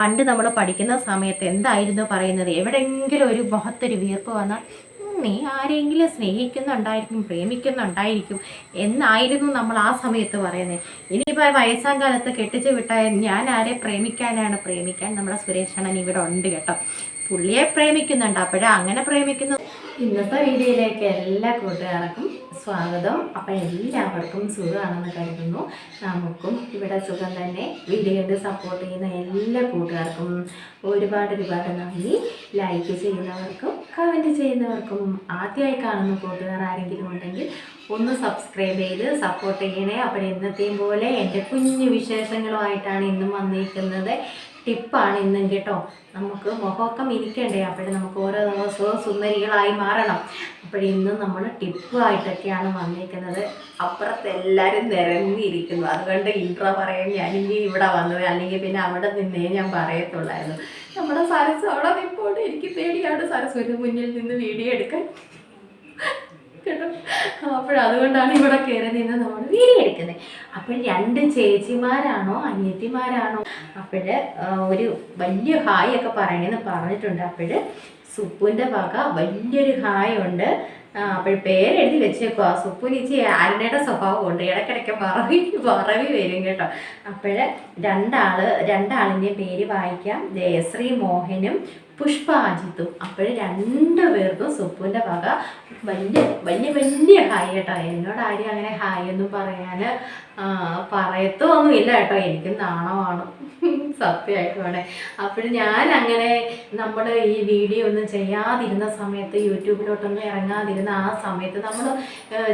പണ്ട് നമ്മൾ പഠിക്കുന്ന സമയത്ത് എന്തായിരുന്നു പറയുന്നത്? എവിടെയെങ്കിലും ഒരു മുഖത്തൊരു വീർപ്പ് വന്നാൽ നീ ആരെങ്കിലും സ്നേഹിക്കുന്നുണ്ടായിരിക്കും പ്രേമിക്കുന്നുണ്ടായിരിക്കും എന്നായിരുന്നു നമ്മൾ ആ സമയത്ത് പറയുന്നത്. ഇനിയിപ്പോൾ വയസ്സാം കാലത്ത് കെട്ടിച്ച് വിട്ടാൽ ഞാൻ ആരെ പ്രേമിക്കാനാണ്? പ്രേമിക്കാൻ നമ്മുടെ സുരേഷണൻ ഇവിടെ ഉണ്ട് കേട്ടോ. പുള്ളിയെ പ്രേമിക്കുന്നുണ്ട്. അപ്പോഴേ അങ്ങനെ പ്രേമിക്കുന്നു ഇന്നത്തെ വീഡിയോയിലേക്ക് എല്ലാ കൂട്ടുകാർക്കും സ്വാഗതം. അപ്പം എല്ലാവർക്കും സുഖമാണെന്ന് കരുതുന്നു. നമുക്കും ഇവിടെ സുഖം തന്നെ. വീഡിയോയുടെ സപ്പോർട്ട് ചെയ്യുന്ന എല്ലാ കൂട്ടുകാർക്കും ഒരുപാട് ഒരുപാട് നന്ദി. ലൈക്ക് ചെയ്യുന്നവർക്കും കമന്റ് ചെയ്യുന്നവർക്കും ആദ്യമായി കാണുന്ന കൂട്ടുകാർ ആരെങ്കിലും ഉണ്ടെങ്കിൽ ഒന്ന് സബ്സ്ക്രൈബ് ചെയ്ത് സപ്പോർട്ട് ചെയ്യണേ. അപ്പോൾ എന്നത്തെയും പോലെ എന്റെ കുഞ്ഞു വിശേഷങ്ങളുമായിട്ടാണ് ഇന്നും വന്നിരിക്കുന്നത്. ടിപ്പാണ് ഇന്നും കേട്ടോ. നമുക്ക് മുഖമൊക്കെ ഇരിക്കണ്ടേ അപ്പോഴും നമുക്ക് ഓരോ ദിവസവും സുന്ദരികളായി മാറണം. അപ്പോഴിന്നും നമ്മൾ ടിപ്പുമായിട്ടൊക്കെയാണ് വന്നിരിക്കുന്നത്. അപ്പുറത്ത് എല്ലാവരും നിരങ്ങിയിരിക്കുന്നു അതുകൊണ്ട് ഇൻട്രോ പറയാൻ ഞാനിനി ഇവിടെ വന്നത്. അല്ലെങ്കിൽ പിന്നെ അവിടെ നിന്നേ ഞാൻ പറയത്തുള്ളായിരുന്നു. നമ്മുടെ സരസ് അവിടെ നിൽപ്പോണ്ട് എനിക്ക് പേടിയാണ് സരസ്വതി മുന്നിൽ നിന്ന് വീഡിയോ എടുക്കാൻ. കേട്ടോ? അപ്പോഴതുകൊണ്ടാണ് ഇവിടെ കയറി നിന്ന് നമ്മൾ വീഡിയോ എടുക്കുന്നത്. അപ്പോൾ രണ്ട് ചേച്ചിമാരാണോ അനിയത്തിമാരാണോ? അപ്പോൾ ഒരു വലിയ ഹായ് ഒക്കെ പറയണമെന്ന് പറഞ്ഞിട്ടുണ്ട്. അപ്പോൾ സുപ്പുവിന്റെ വക വലിയൊരു ഹായ് ഉണ്ട്. അപ്പോൾ പേരെഴുതി വെച്ചേക്കുക ആരുടെ സ്വഭാവം സ്വഭാവമുണ്ട്. ഇടയ്ക്കിടയ്ക്ക് മറവി മറവി വരും കേട്ടോ. അപ്പോഴ് രണ്ടാൾ രണ്ടാളിന്റെ പേര് വായിക്കാം. ജയശ്രീ മോഹനും പുഷ്പ അജിത്തും അപ്പോൾ രണ്ട് പേർക്കും സുപ്പുവിന്റെ വക വലിയ വലിയ വലിയ ഹായ് കേട്ടോ. എന്നോട് ആരും അങ്ങനെ ഹായ് ഒന്നും പറയാൻ പറയത്തൊന്നും ഇല്ല കേട്ടോ. എനിക്കും നാണമാണ്. സത്യമായിട്ടുമാണ്. അപ്പോൾ ഞാൻ അങ്ങനെ നമ്മൾ ഈ വീഡിയോ ഒന്നും ചെയ്യാതിരുന്ന സമയത്ത് യൂട്യൂബിലോട്ടൊന്നും ഇറങ്ങാതിരുന്ന ആ സമയത്ത് നമ്മൾ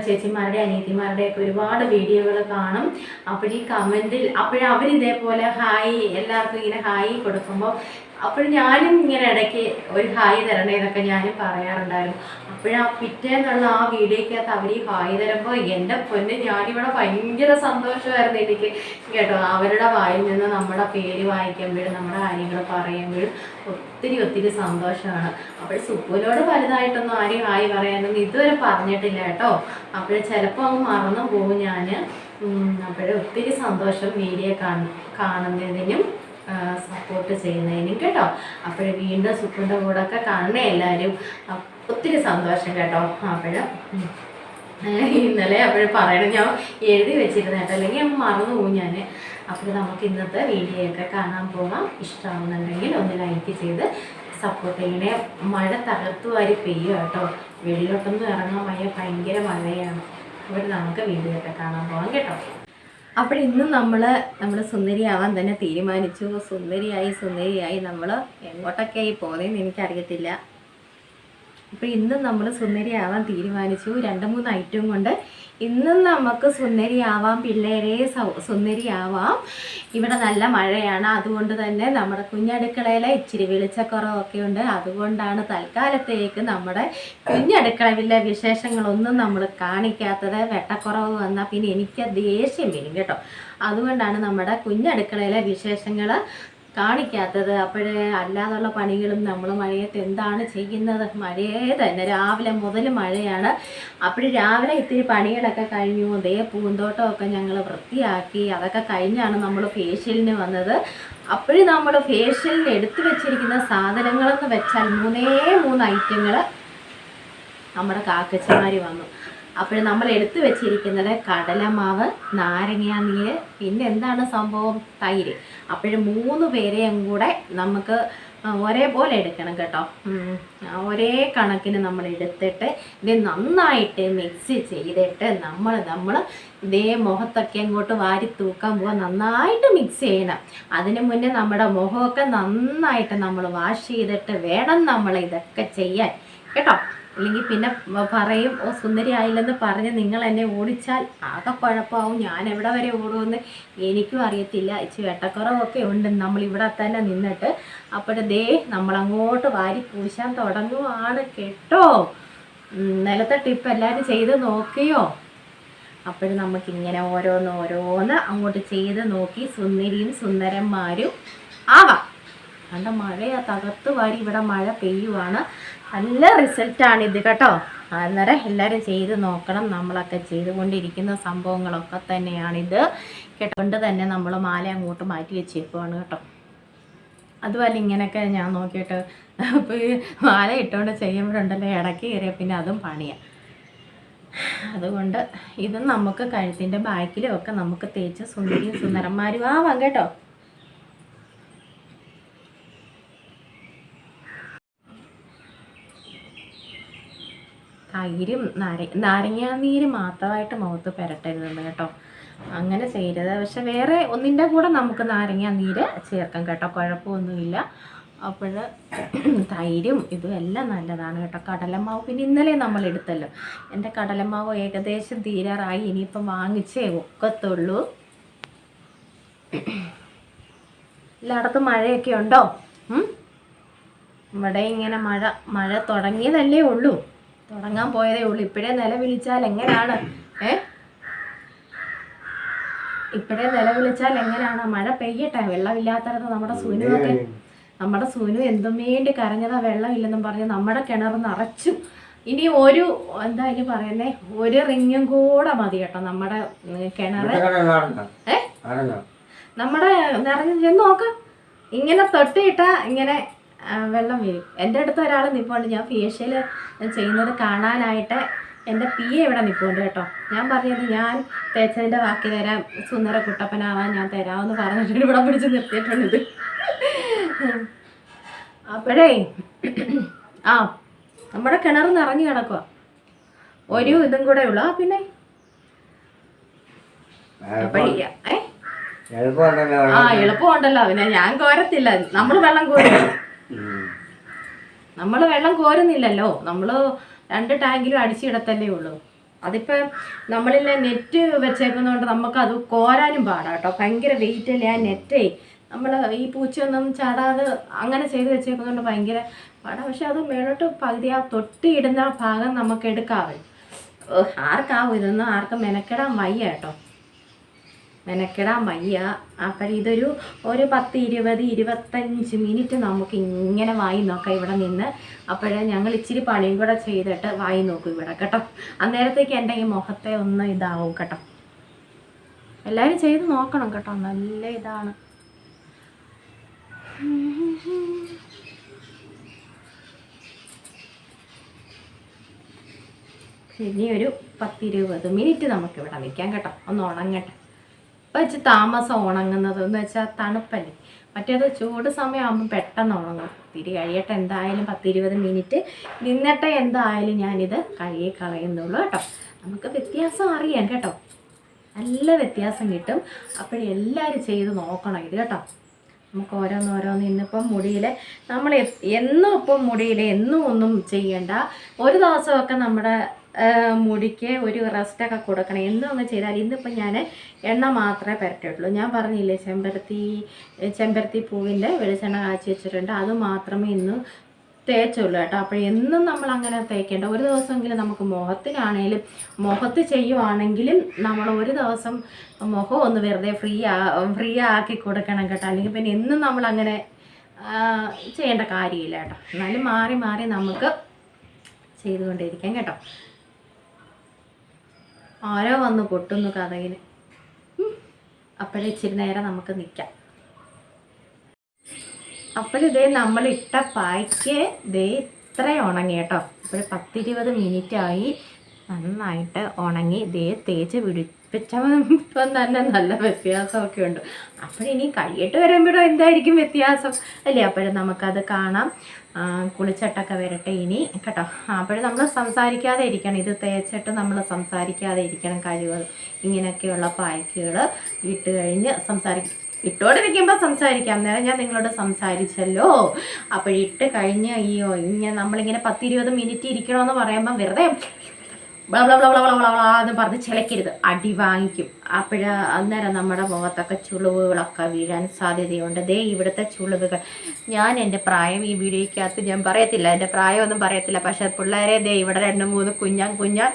ചേച്ചിമാരുടെ അനിയത്തിമാരുടെയൊക്കെ ഒരുപാട് വീഡിയോകൾ കാണും. അപ്പോൾ ഈ കമന്റിൽ അപ്പോഴവരിതേപോലെ ഹായ് എല്ലാവർക്കും ഇങ്ങനെ ഹായ് കൊടുക്കുമ്പോൾ അപ്പോൾ ഞാനും ഇങ്ങനെ ഇടയ്ക്ക് ഒരു ഹായ് തരണേ എന്നൊക്കെ ഞാനും പറയാറുണ്ടായിരുന്നു. അപ്പോഴാ പിറ്റേന്നുള്ള ആ വീഡിയോക്കകത്ത് അവർ ഈ ഹായ് തരുമ്പോൾ എന്റെ പൊന്ന് ഞാനിവിടെ ഭയങ്കര സന്തോഷമായിരുന്നു എനിക്ക്. കേട്ടോ അവരുടെ വായിൽ നിന്ന് നമ്മുടെ പേര് വായിക്കുമ്പോഴും നമ്മുടെ കാര്യങ്ങൾ പറയുമ്പോഴും ഒത്തിരി ഒത്തിരി സന്തോഷമാണ്. അപ്പോൾ സുപ്പുവിനോട് വലുതായിട്ടൊന്നും ആരും ഹായ് പറയാനൊന്നും ഇതുവരെ പറഞ്ഞിട്ടില്ല കേട്ടോ. അപ്പോൾ ചിലപ്പോൾ അങ്ങ് മറന്നു പോകും ഞാൻ അപ്പോൾ ഒത്തിരി സന്തോഷം വീഡിയോ കാണ കാണുന്നതിനും. സപ്പോർട്ട് ചെയ്യുന്നതിനും കേട്ടോ. അപ്പോൾ വീണ്ടും സുഖിന്റെ കൂടെ ഒക്കെ കാണണേ എല്ലാവരും ഒത്തിരി സന്തോഷം കേട്ടോ. അപ്പോൾ ഇന്നലെ അപ്പോഴും പറയണം ഞാൻ എഴുതി വെച്ചിരുന്ന കേട്ടോ. അല്ലെങ്കിൽ ഞാൻ മറന്നു പോകും ഞാൻ അപ്പോൾ നമുക്ക് ഇന്നത്തെ വീഡിയോ ഒക്കെ കാണാൻ പോകാം. ഇഷ്ടമാവുന്നുണ്ടെങ്കിൽ ഒന്ന് ലൈക്ക് ചെയ്ത് സപ്പോർട്ട് ചെയ്യണേ. മഴ തകർത്തു വാരി പെയ്യും കേട്ടോ. വെളിയിലോട്ടൊന്നും ഇറങ്ങാൻ വയ്യ. ഭയങ്കര മഴയാണ്. അപ്പോൾ നമുക്ക് വീഡിയോ ഒക്കെ കാണാൻ പോകാം കേട്ടോ. അപ്പോൾ ഇന്ന് നമ്മൾ നമ്മൾ സുന്ദരിയാവാൻ തന്നെ തീരുമാനിച്ചു. സുന്ദരിയായി സുന്ദരിയായി നമ്മൾ എങ്ങോട്ടൊക്കെയായി പോകുന്നതെന്ന് എനിക്കറിയത്തില്ല. അപ്പോൾ ഇന്നും നമ്മൾ സുന്ദരിയാവാൻ തീരുമാനിച്ചു. രണ്ട് മൂന്ന് ഐറ്റം കൊണ്ട് ഇന്നും നമുക്ക് സുന്ദരിയാവാം പിള്ളേരെ സുന്ദരിയാവാം. ഇവിടെ നല്ല മഴയാണ്. അതുകൊണ്ട് തന്നെ നമ്മുടെ കുഞ്ഞടുക്കളയിലെ ഇച്ചിരി വെളിച്ചക്കുറവൊക്കെ ഉണ്ട്. അതുകൊണ്ടാണ് തൽക്കാലത്തേക്ക് നമ്മുടെ കുഞ്ഞടുക്കളവിലെ വിശേഷങ്ങളൊന്നും നമ്മൾ കാണിക്കാത്തത്. വെട്ടക്കുറവ് വന്നാൽ പിന്നെ എനിക്ക് ദേഷ്യം വരും കേട്ടോ. അതുകൊണ്ടാണ് നമ്മുടെ കുഞ്ഞടുക്കളയിലെ വിശേഷങ്ങൾ കാണിക്കാത്തത്. അപ്പോഴേ അല്ലാതുള്ള പണികളും നമ്മൾ മഴയത്ത് എന്താണ് ചെയ്യുന്നത്? മഴയേ തന്നെ. രാവിലെ മുതൽ മഴയാണ്. അപ്പോൾ രാവിലെ ഇത്തിരി പണികളൊക്കെ കഴിഞ്ഞു. ദേ പൂന്തോട്ടമൊക്കെ ഞങ്ങൾ വൃത്തിയാക്കി. അതൊക്കെ കഴിഞ്ഞാണ് നമ്മൾ ഫേഷ്യലിന് വന്നത്. അപ്പോഴും നമ്മൾ ഫേഷ്യലിന് എടുത്തു വെച്ചിരിക്കുന്ന സാധനങ്ങളെന്ന് വെച്ചാൽ മൂന്നേ മൂന്ന് ഐറ്റങ്ങൾ നമ്മുടെ കാക്കച്ചമാർ വന്നു. അപ്പോൾ നമ്മൾ എടുത്തു വെച്ചിരിക്കുന്നത് കടലമാവ് നാരങ്ങ നീര് പിന്നെ എന്താണ് സംഭവം? തൈര്. അപ്പോഴും മൂന്ന് പേരെയും കൂടെ നമുക്ക് ഒരേപോലെ എടുക്കണം കേട്ടോ. ഒരേ കണക്കിന് നമ്മൾ എടുത്തിട്ട് ഇത് നന്നായിട്ട് മിക്സ് ചെയ്തിട്ട് നമ്മൾ നമ്മൾ ഇതേ മുഖത്തൊക്കെ അങ്ങോട്ട് വാരി തൂക്കാൻ പോവാൻ നന്നായിട്ട് മിക്സ് ചെയ്യണം. അതിന് മുന്നേ നമ്മുടെ മുഖമൊക്കെ നന്നായിട്ട് നമ്മൾ വാഷ് ചെയ്തിട്ട് വേണം നമ്മൾ ഇതൊക്കെ ചെയ്യാൻ. കേട്ടോ? അല്ലെങ്കിൽ പിന്നെ പറയും ഓ സുന്ദരി ആയില്ലെന്ന് പറഞ്ഞ് നിങ്ങൾ എന്നെ ഓടിച്ചാൽ ആകെ കുഴപ്പമാവും. ഞാൻ എവിടെ വരെ ഓടുമെന്ന് എനിക്കും അറിയത്തില്ല. ഇച്ചിരി വെട്ടക്കുറവൊക്കെ ഉണ്ട്. നമ്മൾ ഇവിടെ തന്നെ നിന്നിട്ട് അപ്പോൾ ദേ നമ്മൾ അങ്ങോട്ട് വാരി പൂശാൻ തുടങ്ങുവാണ് കേട്ടോ. നിലത്തെ ടിപ്പ് എല്ലാവരും ചെയ്ത് നോക്കിയോ? അപ്പോഴും നമുക്കിങ്ങനെ ഓരോന്ന് ഓരോന്ന് അങ്ങോട്ട് ചെയ്ത് നോക്കി സുന്ദരിയും സുന്ദരന്മാരും ആവാം. കണ്ട മഴയാ തകർത്ത് വാരി ഇവിടെ മഴ പെയ്യുവാണ്. നല്ല ഇത് കേട്ടോ. അന്നേരം എല്ലാവരും ചെയ്ത് നോക്കണം. നമ്മളൊക്കെ ചെയ്തുകൊണ്ടിരിക്കുന്ന സംഭവങ്ങളൊക്കെ തന്നെയാണിത് കേട്ടോണ്ട് തന്നെ നമ്മൾ മാല അങ്ങോട്ട് മാറ്റി വെച്ചേക്കുവാണ് കേട്ടോ. അതുപോലെ ഇങ്ങനെയൊക്കെ ഞാൻ നോക്കിയിട്ട് അപ്പോൾ മാല ഇട്ടുകൊണ്ട് ചെയ്യുമ്പോഴുണ്ടല്ലോ ഇടയ്ക്ക് കയറിയ പിന്നെ അതും പണിയാണ് അതുകൊണ്ട് ഇതും നമുക്ക് കഴുത്തിന്റെ ബാക്കിലും ഒക്കെ നമുക്ക് തേച്ച് സുന്ദരിയും സുന്ദരന്മാരും ആവാം കേട്ടോ. തൈരും നാര നാരങ്ങാനീര് മാത്രമായിട്ട് മുഖത്ത് പുരട്ടരുതെന്ന് കേട്ടോ. അങ്ങനെ ചെയ്യരുത്. പക്ഷെ വേറെ ഒന്നിന്റെ കൂടെ നമുക്ക് നാരങ്ങാനീര് ചേർക്കാം കേട്ടോ. കുഴപ്പമൊന്നുമില്ല. അപ്പോൾ തൈരും ഇതും എല്ലാം നല്ലതാണ് കേട്ടോ. കടലമാവ് പിന്നെ ഇന്നലെ നമ്മൾ എടുത്തല്ലോ. എന്റെ കടലമാവ് ഏകദേശം തീരാറായി. ഇനിയിപ്പം വാങ്ങിച്ചേ ഒക്കത്തുള്ളൂ. എല്ലായിടത്തും മഴയൊക്കെ ഉണ്ടോ? ഇവിടെ ഇങ്ങനെ മഴ മഴ തുടങ്ങിയതല്ലേ ഉള്ളൂ. തുടങ്ങാൻ പോയതേ ഉള്ളൂ. ഇപ്പോഴേ നില വിളിച്ചാൽ എങ്ങനെയാണ് ഏ? ഇപ്പോഴേ നില വിളിച്ചാൽ എങ്ങനെയാണ് മഴ പെയ്യട്ടെ. വെള്ളമില്ലാത്തടത്ത് നമ്മുടെ സൂനുവൊക്കെ നമ്മുടെ സൂനു എന്തും വേണ്ടി കരഞ്ഞതാ വെള്ളമില്ലെന്നും പറഞ്ഞ് നമ്മുടെ കിണർ നിറച്ചു. ഇനി ഒരു എന്താ ഇനി പറയുന്നേ? ഒരു റിങ്ങും കൂടെ മതി കേട്ടോ നമ്മുടെ കിണറ്. ഏ? നമ്മുടെ നിറഞ്ഞു നോക്ക്. ഇങ്ങനെ തൊട്ടിയിട്ടാ ഇങ്ങനെ വെള്ളം വരും എന്റെ അടുത്ത് ഒരാൾ നിൽപ്പുണ്ട് ഞാൻ ഫേഷ്യൽ ചെയ്യുന്നത് കാണാനായിട്ട് എന്റെ പി എ ഇവിടെ നിൽപ്പുണ്ട് കേട്ടോ. ഞാൻ പറഞ്ഞത് ഞാൻ തേച്ചതിന്റെ ബാക്കി തരാം. സുന്ദര കുട്ടപ്പനാവാൻ ഞാൻ തരാമെന്ന് പറഞ്ഞിട്ട് ഇവിടെ പിടിച്ച് നിർത്തിയിട്ടുണ്ട്. അപ്പോഴേ ആ നമ്മുടെ കിണർ നിറഞ്ഞു കിടക്കുക ഒരു ഇതും കൂടെ ഉള്ളു. ആ പിന്നെ? ആ എളുപ്പമുണ്ടല്ലോ. പിന്നെ ഞാൻ കോരത്തില്ല. നമ്മൾ വെള്ളം കോരും. നമ്മൾ വെള്ളം കോരുന്നില്ലല്ലോ. നമ്മൾ രണ്ട് ടാങ്കിലും അടിച്ചിടത്തല്ലേ ഉള്ളൂ. അതിപ്പോൾ നമ്മളിലെ നെറ്റ് വെച്ചേക്കുന്നതുകൊണ്ട് നമുക്കത് കോരാനും പാടാ കേട്ടോ. ഭയങ്കര വെയിറ്റ് അല്ലേ ആ നെറ്റേ നമ്മൾ ഈ പൂച്ചയൊന്നും ചാടാതെ അങ്ങനെ ചെയ്ത് വെച്ചേക്കുന്നതുകൊണ്ട് ഭയങ്കര പാടാം. പക്ഷെ അത് മേളോട്ട് പകുതി ആ തൊട്ടിയിടുന്ന ഭാഗം നമുക്ക് എടുക്കാവേ. ആർക്കാവും? ഇതൊന്നും ആർക്കും മെനക്കെടാൻ വയ്യ കേട്ടോ. മെനക്കെടാൻ വയ്യ. അപ്പം ഇതൊരു ഒരു പത്ത് ഇരുപത് ഇരുപത്തഞ്ച് മിനിറ്റ് നമുക്ക് ഇങ്ങനെ വായി നോക്കാം ഇവിടെ നിന്ന്. അപ്പോഴേ ഞങ്ങൾ ഇച്ചിരി പണിയും കൂടെ ചെയ്തിട്ട് വായി നോക്കും ഇവിടെ കേട്ടോ. അന്നേരത്തേക്ക് എന്റെ ഈ മുഖത്തെ ഒന്ന് ഇതാവും കേട്ടോ. എല്ലാവരും ചെയ്ത് നോക്കണം കേട്ടോ. നല്ല ഇതാണ്. ഇനി ഒരു പത്തിരുപത് മിനിറ്റ് നമുക്കിവിടെ നിൽക്കാം കേട്ടോ. ഒന്ന് ഉണങ്ങട്ടെ. വെച്ച് താമസം ഉണങ്ങുന്നത് എന്ന് വെച്ചാൽ തണുപ്പല്ലേ? മറ്റേത് ചൂട് സമയമാകുമ്പോൾ പെട്ടെന്ന് ഉണങ്ങും. തിരി കഴിയട്ടെ എന്തായാലും പത്തിരുപത് മിനിറ്റ് നിന്നിട്ട് എന്തായാലും ഞാനിത് കഴുകി കളയുന്നുള്ളൂ കേട്ടോ. നമുക്ക് വ്യത്യാസം അറിയാം കേട്ടോ. നല്ല വ്യത്യാസം കിട്ടും. അപ്പോഴെല്ലാവരും ചെയ്ത് നോക്കണം ഇത് കേട്ടോ. നമുക്ക് ഓരോന്നോരോന്ന് ഓരോന്ന് ഇന്നിപ്പം മുടിയിൽ നമ്മൾ എന്നും ഇപ്പം മുടിയിൽ എന്നും ഒന്നും ചെയ്യണ്ട. ഒരു ദിവസമൊക്കെ നമ്മുടെ മുടിക്ക് ഒരു റെസ്റ്റൊക്കെ കൊടുക്കണം. അങ്ങ് ചെയ്താൽ ഇന്നിപ്പം ഞാൻ എണ്ണ മാത്രമേ പുരട്ടുള്ളൂ ഞാൻ പറഞ്ഞില്ലേ ചെമ്പരത്തി ചെമ്പരത്തി പൂവിന്റെ വെളിച്ചെണ്ണ കാച്ചി വെച്ചിട്ടുണ്ട്. അത് മാത്രമേ ഇന്ന് തേച്ചുള്ളൂ കേട്ടോ. അപ്പോൾ എന്നും നമ്മൾ അങ്ങനെ തേക്കേണ്ട. ഒരു ദിവസമെങ്കിലും നമുക്ക് മുഖത്തിനാണേലും മുഖത്ത് ചെയ്യുവാണെങ്കിലും നമ്മൾ ഒരു ദിവസം മുഖം ഒന്ന് വെറുതെ ഫ്രീ ആ ഫ്രീ ആക്കി കൊടുക്കണം കേട്ടോ. അല്ലെങ്കിൽ പിന്നെ എന്നും നമ്മൾ അങ്ങനെ ചെയ്യേണ്ട കാര്യമില്ല കേട്ടോ. എന്നാലും മാറി മാറി നമുക്ക് ചെയ്തുകൊണ്ടിരിക്കാം കേട്ടോ. ആരോ വന്ന് പൊട്ടുന്നു കഥയിന് അപ്പോഴേ ഇച്ചിരി നേരം നമുക്ക് നിൽക്കാം അപ്പോഴിതേ നമ്മൾ ഇട്ട പായ്ക്ക് ദേ ഇത്ര ഉണങ്ങി കേട്ടോ. അപ്പോൾ പത്തിരുപത് മിനിറ്റായി നന്നായിട്ട് ഉണങ്ങി ദേ തേച്ച് പിടിപ്പിച്ചപ്പം തന്നെ നല്ല വ്യത്യാസമൊക്കെ ഉണ്ട്. അപ്പോൾ ഇനി കഴിയിട്ട് വരുമ്പോഴും എന്തായിരിക്കും വ്യത്യാസം? അല്ലേ? അപ്പോഴും നമുക്കത് കാണാം. കുളിച്ചട്ടൊക്കെ വരട്ടെ ഇനി. കേട്ടോ? അപ്പോഴും നമ്മൾ സംസാരിക്കാതെ ഇരിക്കണം. ഇത് തേച്ചിട്ട് നമ്മൾ സംസാരിക്കാതെ ഇരിക്കണം കഴിവ്. ഇങ്ങനെയൊക്കെയുള്ള പായ്ക്കുകൾ ഇട്ട് കഴിഞ്ഞ് സംസാരിക്കും ഇട്ടോണ്ടിരിക്കുമ്പോൾ സംസാരിക്കാം. നേരം ഞാൻ നിങ്ങളോട് സംസാരിച്ചല്ലോ. അപ്പോൾ ഇട്ട് കഴിഞ്ഞ് ഈ ഇങ്ങനെ നമ്മളിങ്ങനെ പത്തിരുപത് മിനിറ്റ് ഇരിക്കണമെന്ന് പറയുമ്പോൾ വെറുതെ എന്ന് പറഞ്ഞ് ചിലക്കരുത്. അടി വാങ്ങിക്കും. അപ്പോഴ അന്നേരം നമ്മുടെ മുഖത്തൊക്കെ ചുളിവുകളൊക്കെ വീഴാൻ സാധ്യതയുണ്ട്. ദേ ഇവിടുത്തെ ചുളിവുകൾ. ഞാൻ എന്റെ പ്രായം ഈ വീഡിയോയ്ക്കകത്ത് ഞാൻ പറയത്തില്ല. എന്റെ പ്രായമൊന്നും പറയത്തില്ല. പക്ഷേ പിള്ളേരെ ദേ ഇവിടെ രണ്ട് മൂന്ന് കുഞ്ഞാൻ കുഞ്ഞാൻ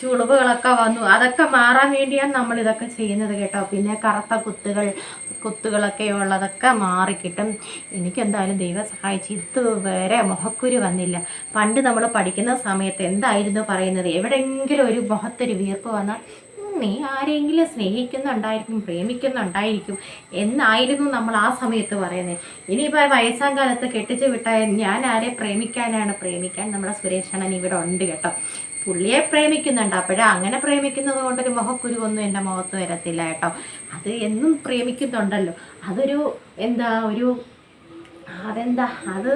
ചുളിവുകളൊക്കെ വന്നു. അതൊക്കെ മാറാൻ വേണ്ടിയാണ് നമ്മൾ ഇതൊക്കെ ചെയ്യുന്നത് കേട്ടോ. പിന്നെ കറുത്ത കുത്തുകൾ കുത്തുകളൊക്കെ ഉള്ളതൊക്കെ മാറിക്കിട്ടും. എനിക്കെന്തായാലും ദൈവം സഹായിച്ച് ഇതുവരെ മുഖക്കുരു വന്നില്ല. പണ്ട് നമ്മൾ പഠിക്കുന്ന സമയത്ത് എന്തായിരുന്നു പറയുന്നത്? എവിടെയെങ്കിലും ഒരു മുഖത്തൊരു വീർപ്പ് വന്നാൽ നീ ആരെങ്കിലും സ്നേഹിക്കുന്നുണ്ടായിരിക്കും പ്രേമിക്കുന്നുണ്ടായിരിക്കും എന്നായിരുന്നു നമ്മൾ ആ സമയത്ത് പറയുന്നത്. ഇനിയിപ്പോൾ വയസ്സാം കാലത്ത് കെട്ടിച്ച് വിട്ടാൽ ഞാൻ ആരെ പ്രേമിക്കാനാണ്? പ്രേമിക്കാൻ നമ്മുടെ സുരേഷണൻ ഇവിടെ ഉണ്ട് കേട്ടോ. പുള്ളിയെ പ്രേമിക്കുന്നുണ്ട്. അപ്പോഴേ അങ്ങനെ പ്രേമിക്കുന്നത് കൊണ്ടൊരു മുഖക്കുരുവൊന്നും എന്റെ മുഖത്ത് വരത്തില്ല കേട്ടോ. അത് എന്നും പ്രേമിക്കുന്നുണ്ടല്ലോ. അതൊരു എന്താ ഒരു അതെന്താ അത്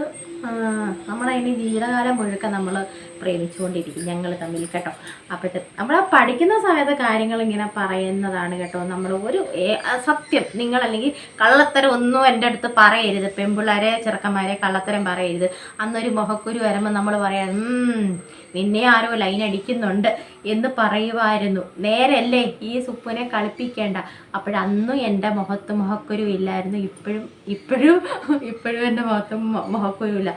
നമ്മളതിന് ജീവിതകാലം മുഴുക്ക നമ്മൾ പ്രേമിച്ചുകൊണ്ടിരിക്കും ഞങ്ങൾ തമ്മിൽ കേട്ടോ. അപ്പോഴത്തെ നമ്മൾ പഠിക്കുന്ന സമയത്ത് കാര്യങ്ങൾ ഇങ്ങനെ പറയുന്നതാണ് കേട്ടോ. നമ്മൾ ഒരു ആ സത്യം. നിങ്ങൾ അല്ലെങ്കിൽ കള്ളത്തരം ഒന്നും എന്റെ അടുത്ത് പറയരുത്. പെൺപിള്ളേരെ ചെറുക്കന്മാരെ കള്ളത്തരം പറയരുത്. അന്നൊരു മുഖക്കുരു വരുമ്പോൾ നമ്മൾ പറയാം "ഉം, നിന്നെ ആരോ ലൈൻ അടിക്കുന്നുണ്ട് എന്ന് പറയുമായിരുന്നു നേരല്ലേ ഈ സുപ്പുനെ കളിപ്പിക്കേണ്ട. അപ്പോഴന്നും എന്റെ മുഖത്ത് മുഖക്കുരു ഇല്ലായിരുന്നു. ഇപ്പോഴും ഇപ്പോഴും ഇപ്പോഴും എന്റെ മുഖത്ത് മുഖക്കുരുവില്ല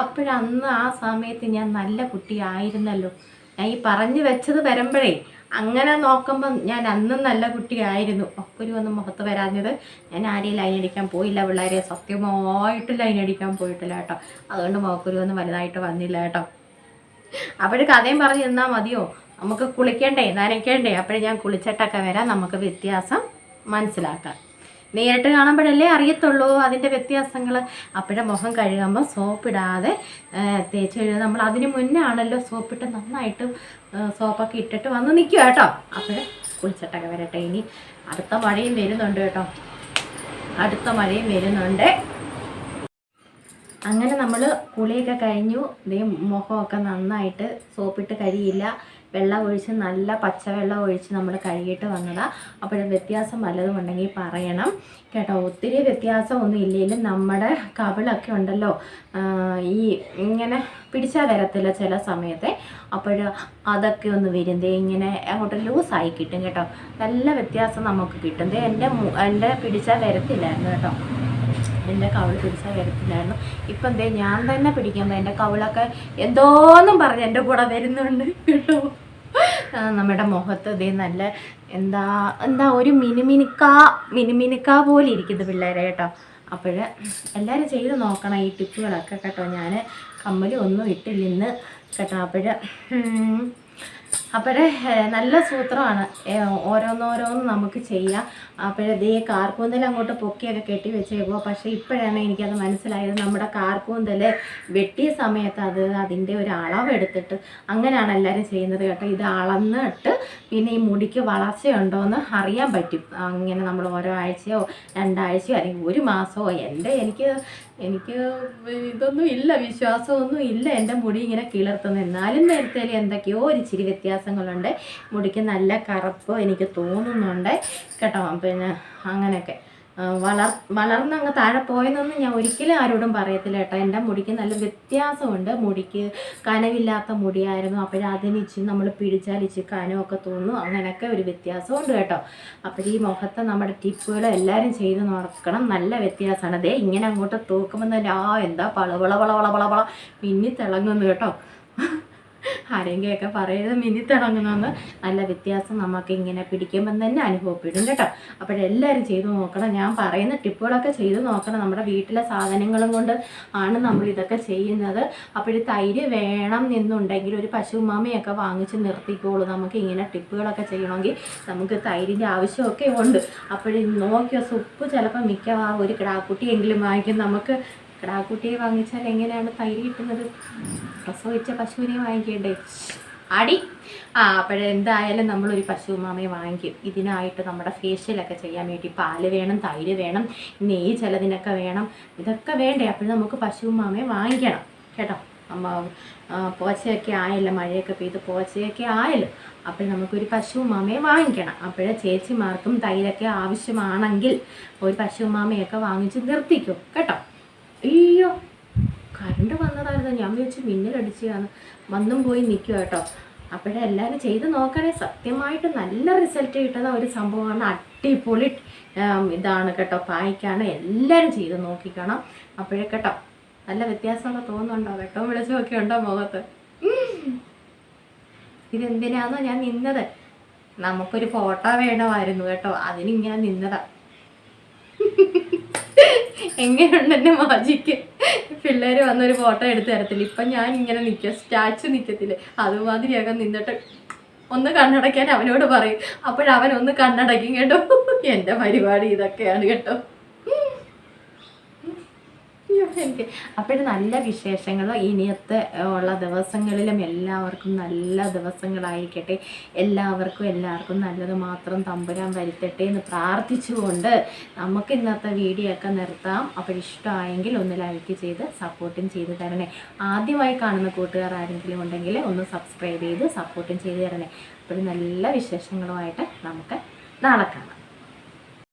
അപ്പോഴന്ന് ആ സമയത്ത് ഞാൻ നല്ല കുട്ടിയായിരുന്നല്ലോ. ഞാൻ ഈ പറഞ്ഞു വെച്ചത് വരുമ്പോഴേ അങ്ങനെ നോക്കുമ്പം ഞാൻ അന്നും നല്ല കുട്ടിയായിരുന്നു. ഒക്കൊരു ഒന്നും മുഖത്ത് വരാഞ്ഞത് ഞാൻ ആരെയും ലൈൻ അടിക്കാൻ പോയില്ല. പിള്ളേരെ സത്യമായിട്ട് ലൈൻ അടിക്കാൻ പോയിട്ടില്ല കേട്ടോ. അതുകൊണ്ട് മുഖക്കുരു ഒന്നും വലുതായിട്ട് വന്നില്ല കേട്ടോ. അവിടെ കഥയും പറഞ്ഞ് നിന്നാൽ മതിയോ? നമുക്ക് കുളിക്കണ്ടേ നനയ്ക്കണ്ടേ? അപ്പോൾ ഞാൻ കുളിച്ചിട്ടൊക്കെ വരാം നമുക്ക് വ്യത്യാസം മനസ്സിലാക്കാം. നേരിട്ട് കാണുമ്പോഴല്ലേ അറിയത്തുള്ളൂ അതിന്റെ വ്യത്യാസങ്ങൾ അപ്പോഴേ മുഖം കഴുകുമ്പോൾ സോപ്പിടാതെ തേച്ച് കഴുകുക നമ്മൾ അതിന് മുന്നേ ആണല്ലോ സോപ്പിട്ട് നന്നായിട്ട് സോപ്പൊക്കെ ഇട്ടിട്ട് വന്ന് നിൽക്കുക കേട്ടോ. അപ്പോഴേ കുളിച്ചിട്ടൊക്കെ വരട്ടെ. ഇനി അടുത്ത മഴയും വരുന്നുണ്ട് കേട്ടോ. അടുത്ത മഴയും വരുന്നുണ്ട്. അങ്ങനെ നമ്മൾ കുളിയൊക്കെ കഴിഞ്ഞു. ദേ മുഖമൊക്കെ നന്നായിട്ട് സോപ്പിട്ട് കരിയില്ല. വെള്ളം ഒഴിച്ച് നല്ല പച്ചവെള്ളം ഒഴിച്ച് നമ്മൾ കഴുകിയിട്ട് വന്നതാണ് അപ്പോൾ വ്യത്യാസം വല്ലതും ഉണ്ടെങ്കിൽ പറയണം. കേട്ടോ ഒത്തിരി വ്യത്യാസം ഒന്നും ഇല്ലെങ്കിലും നമ്മുടെ കവിളൊക്കെ ഉണ്ടല്ലോ ഈ ഇങ്ങനെ പിടിച്ചാൽ വരത്തില്ല ചില സമയത്തെ. അപ്പോൾ അതൊക്കെ ഒന്ന് വരുന്നതേ ഇങ്ങനെ അങ്ങോട്ട് ലൂസായി കിട്ടും കേട്ടോ. നല്ല വ്യത്യാസം നമുക്ക് കിട്ടും. ദേ എന്റെ എന്റെ പിടിച്ചാൽ വരത്തില്ലായിരുന്നു കേട്ടോ. എന്റെ കവിൾ പിടിച്ചാൽ വരത്തില്ലായിരുന്നു. ഇപ്പം എന്തേ ഞാൻ തന്നെ പിടിക്കുമ്പോൾ എന്റെ കവിളൊക്കെ എന്തോന്നും പറഞ്ഞ് എന്റെ കൂടെ വരുന്നുണ്ട് കേട്ടോ. നമ്മുടെ മുഖത്ത് ഇതേ നല്ല എന്താ എന്താ ഒരു മിനുമിനുക്ക മിനുമിനുക്ക പോലെ ഇരിക്കുന്നു പിള്ളേരെ കേട്ടോ. അപ്പോൾ എല്ലാവരും ചെയ്ത് നോക്കണം ഈ ടിപ്പുകളൊക്കെ കേട്ടോ. ഞാൻ കമ്മലും ഒന്നും ഇട്ടില്ല ഇന്ന് കേട്ടോ അപ്പോൾ അപ്പോഴേ നല്ല സൂത്രമാണ്. ഓരോന്നോരോന്ന് നമുക്ക് ചെയ്യാം. അപ്പോഴേ ദേ കാർക്കൂന്തൽ അങ്ങോട്ട് പൊക്കിയൊക്കെ കെട്ടി വെച്ചേക്കുമോ പക്ഷേ ഇപ്പോഴാണ് എനിക്കത് മനസ്സിലായത് നമ്മുടെ കാർക്കൂന്തൽ വെട്ടിയ സമയത്ത് അത് അതിന്റെ ഒരു അളവെടുത്തിട്ട് അങ്ങനെയാണ് എല്ലാവരും ചെയ്യുന്നത് കേട്ടോ. ഇത് അളന്നിട്ട് പിന്നെ ഈ മുടിക്ക് വളർച്ചയുണ്ടോ എന്ന് അറിയാൻ പറ്റും. അങ്ങനെ നമ്മൾ ഓരോ ആഴ്ചയോ രണ്ടാഴ്ചയോ അല്ലെങ്കിൽ ഒരു മാസമോ എന്റെ എനിക്ക് എനിക്ക് ഇതൊന്നും ഇല്ല വിശ്വാസമൊന്നും ഇല്ല എന്റെ മുടി ഇങ്ങനെ കിളർത്തുന്നു എന്നാലും നേരത്തെ എന്തൊക്കെയോ ഒരു ഇച്ചിരി വ്യത്യാസങ്ങളുണ്ട്. മുടിക്ക് നല്ല കറുപ്പ് എനിക്ക് തോന്നുന്നുണ്ട് കേട്ടോ. പിന്നെ അങ്ങനെയൊക്കെ. വളർ വളർ വളർന്നങ്ങ് താഴെ പോയെന്നൊന്നും ഞാൻ ഒരിക്കലും ആരോടും പറയത്തില്ല കേട്ടോ. എന്റെ മുടിക്ക് നല്ല വ്യത്യാസമുണ്ട്. മുടിക്ക് കനവില്ലാത്ത മുടിയായിരുന്നു. അപ്പോഴതിനിച്ച് നമ്മൾ പിടിച്ചാലിച്ച് കനമൊക്കെ തോന്നും. അങ്ങനെയൊക്കെ ഒരു വ്യത്യാസമുണ്ട് കേട്ടോ. അപ്പോൾ ഈ മുഖത്തെ നമ്മുടെ ടിപ്പുകൾ എല്ലാവരും ചെയ്ത് നോക്കണം നല്ല വ്യത്യാസമാണ്. അതേ ഇങ്ങനെ അങ്ങോട്ട് തൂക്കുമ്പോൾ തന്നെ ആ എന്താ പളവള വളവള വളവള പിന്നെ തിളങ്ങുന്നു കേട്ടോ. ആരെങ്കിലുമൊക്കെ പറയുന്നത് മിനി തിളങ്ങുന്നെന്ന് നല്ല വ്യത്യാസം നമുക്ക് ഇങ്ങനെ പിടിക്കുമ്പം തന്നെ അനുഭവപ്പെടും കേട്ടോ. അപ്പോഴെല്ലാവരും ചെയ്തു നോക്കണം. ഞാൻ പറയുന്ന ടിപ്പുകളൊക്കെ ചെയ്തു നോക്കണം. നമ്മുടെ വീട്ടിലെ സാധനങ്ങളും കൊണ്ട് ആണ് നമ്മൾ ഇതൊക്കെ ചെയ്യുന്നത്. അപ്പോൾ തൈര് വേണം എന്നുണ്ടെങ്കിൽ ഒരു പശുമാമയൊക്കെ വാങ്ങിച്ച് നിർത്തിക്കോളൂ. നമുക്ക് ഇങ്ങനെ ടിപ്പുകളൊക്കെ ചെയ്യണമെങ്കിൽ നമുക്ക് തൈരിന്റെ ആവശ്യമൊക്കെ ഉണ്ട്. അപ്പോൾ നോക്കിയോ സുപ്പ് ചിലപ്പോൾ മിക്കവാറും ഒരു കിടാക്കുട്ടിയെങ്കിലും വാങ്ങിക്കും. നമുക്ക് കിടാക്കുട്ടിയെ വാങ്ങിച്ചാൽ എങ്ങനെയാണ് തൈര് കിട്ടുന്നത്? പ്രസവിച്ച പശുവിനെ വാങ്ങിക്കേണ്ടേ? അടി ആ അപ്പോഴെന്തായാലും നമ്മളൊരു പശുമാമയെ വാങ്ങിക്കും. ഇതിനായിട്ട് നമ്മുടെ ഫേഷ്യലൊക്കെ ചെയ്യാൻ വേണ്ടി പാൽ വേണം തൈര് വേണം നെയ്യ് ചിലതിനൊക്കെ വേണം. ഇതൊക്കെ വേണ്ടേ? അപ്പോൾ നമുക്ക് പശുമാമയെ വാങ്ങിക്കണം. കേട്ടോ? അമ്മ പോച്ചയൊക്കെ ആയല്ലോ മഴയൊക്കെ പെയ്ത് പോച്ചയൊക്കെ ആയല്ലോ. അപ്പോൾ നമുക്കൊരു പശുമാമയെ വാങ്ങിക്കണം. അപ്പോഴേ ചേച്ചിമാർക്കും തൈരൊക്കെ ആവശ്യമാണെങ്കിൽ ഒരു പശുമാമയൊക്കെ വാങ്ങിച്ച് നിർത്തിക്കും. കേട്ടോ? അയ്യോ കറണ്ട് വന്നതായിരുന്നു. ഞാൻ വിചാരിച്ചു മിന്നലടിച്ചതാണ് വന്നും പോയി നിൽക്കുക കേട്ടോ. അപ്പോഴേ എല്ലാവരും ചെയ്ത് നോക്കണേ. സത്യമായിട്ട് നല്ല റിസൾട്ട് കിട്ടുന്ന ഒരു സംഭവമാണ് അടിപൊളി ഇതാണ് കേട്ടോ. പായ്ക്കാണ്. എല്ലാവരും ചെയ്ത് നോക്കിക്കണം. അപ്പോഴേ കേട്ടോ നല്ല വ്യത്യാസമൊക്കെ തോന്നുന്നുണ്ടോ? കേട്ടോ വിളിച്ചൊക്കെ ഉണ്ടോ മുഖത്ത്? ഇതെന്തിനാണോ ഞാൻ നിന്നത്. നമുക്കൊരു ഫോട്ടോ വേണമായിരുന്നു കേട്ടോ. അതിനിങ്ങനെ നിന്നതാ. എങ്ങനെയുണ്ട് എന്റെ മാജിക്ക് പിള്ളേർ വന്നൊരു ഫോട്ടോ എടുത്ത് തരത്തില്ല. ഇപ്പം ഞാൻ ഇങ്ങനെ നിൽക്കുക സ്റ്റാച്ചു നിൽക്കത്തില്ലേ അതുമാതിരിയൊക്കെ നിന്നിട്ട് ഒന്ന് കണ്ണടയ്ക്കാൻ അവനോട് പറയും. അപ്പോഴവൻ ഒന്ന് കണ്ണടയ്ക്കും കേട്ടോ. എന്റെ പരിപാടി ഇതൊക്കെയാണ് കേട്ടോ. എനിക്ക് അപ്പോഴും നല്ല വിശേഷങ്ങൾ ഇനിയത്തെ ഉള്ള ദിവസങ്ങളിലും എല്ലാവർക്കും നല്ല ദിവസങ്ങളായിരിക്കട്ടെ. എല്ലാവർക്കും എല്ലാവർക്കും നല്ലത് മാത്രം തമ്പുരാൻ വരുത്തട്ടെ എന്ന് പ്രാർത്ഥിച്ചുകൊണ്ട് നമുക്ക് ഇന്നത്തെ വീഡിയോ ഒക്കെ നിർത്താം. അപ്പോൾ ഇഷ്ടമായെങ്കിൽ ഒന്ന് ലൈക്ക് ചെയ്ത് സപ്പോർട്ടും ചെയ്ത് തരണേ. ആദ്യമായി കാണുന്ന കൂട്ടുകാർ ആരെങ്കിലും ഉണ്ടെങ്കിൽ ഒന്ന് സബ്സ്ക്രൈബ് ചെയ്ത് സപ്പോർട്ടും ചെയ്ത് തരണേ. അപ്പോൾ നല്ല വിശേഷങ്ങളുമായിട്ട് നമുക്ക് നാളെ കാണാം.